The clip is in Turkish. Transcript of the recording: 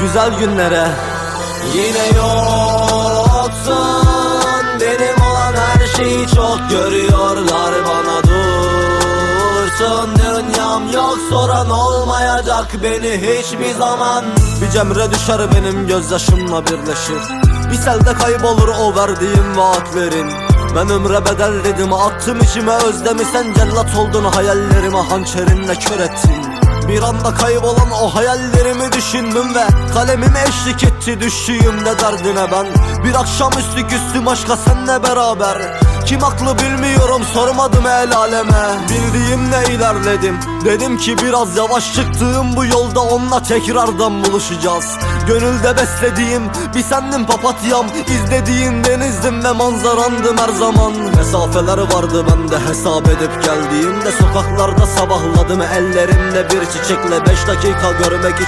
güzel günlere. Yine yoksun Benim olan her şeyi çok görüyorlar. Bana dursun Dünyam yok soran olmayacak beni hiçbir zaman. Bir cemre düşer benim gözyaşımla birleşir. Bir selde kaybolur o verdiğim vaatlerin. Ben ömre bedel dedim attım içime özlemi sen cellat oldun hayallerimi hançerinle kör ettin bir anda kaybolan o hayallerimi düşündüm ve Kalemim eşlik etti düştüğümde derdine ben. Bir akşamüstü küstüm aşka senle beraber Kim haklı bilmiyorum sormadım el aleme. Bildiğimle ilerledim. Dedim ki biraz yavaş çıktığım bu yolda onunla tekrardan buluşacağız. Gönülde beslediğim bir sendin papatyam. İzlediğin denizdim ve manzarandım her zaman. Mesafeler vardı ben de hesap edip geldiğimde. Sokaklarda sabahladım ellerimde bir çiçekle Beş dakika görmek için